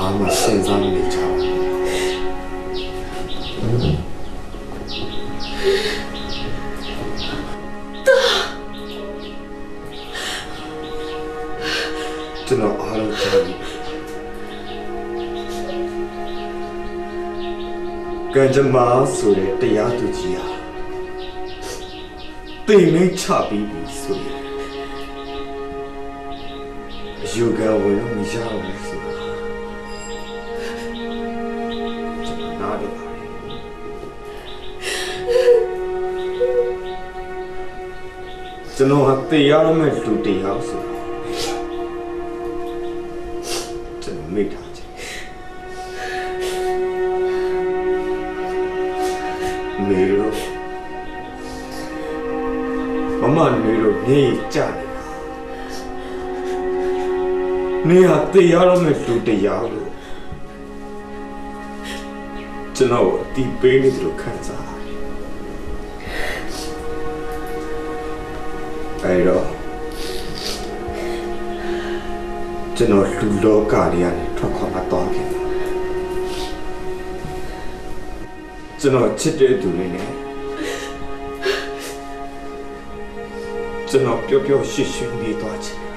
ဘာမှစဉ်းစားမနေကြဘူးကျွန်တော်အားလုံးကြားပြီကံကြမ္မာဆိုတဲ့တရားသူကြီးဟာတိမ်မင်းချပြီးပြီဆိုရင်အယူခံဝင်လို့မရဘူးဆို တာကျွန်တော်နားလည်ပါတယ်ကျွန်တော်ဟာတရားရမယ့်လူတရားဆိုတော့ကျွန်တော်မိထားချင်မေရောမမနေတော့မြေကြနေတာနေဟာတရားရမယ့်လူတရားလို့ ကျွန်တော်အတီးပေးနေတယ်လို့ခံစားရတယ်အဲ့တော့ကျွန်တော်လူလောကတွေကနေထွက်ခွာမသွားခင်ကျွန်တော်ချစ်တဲ့သူတွေနဲ့ကျွန်တော်ပျော်ပျော်ရွှင်ရွှင်နေသွားချင်တယ်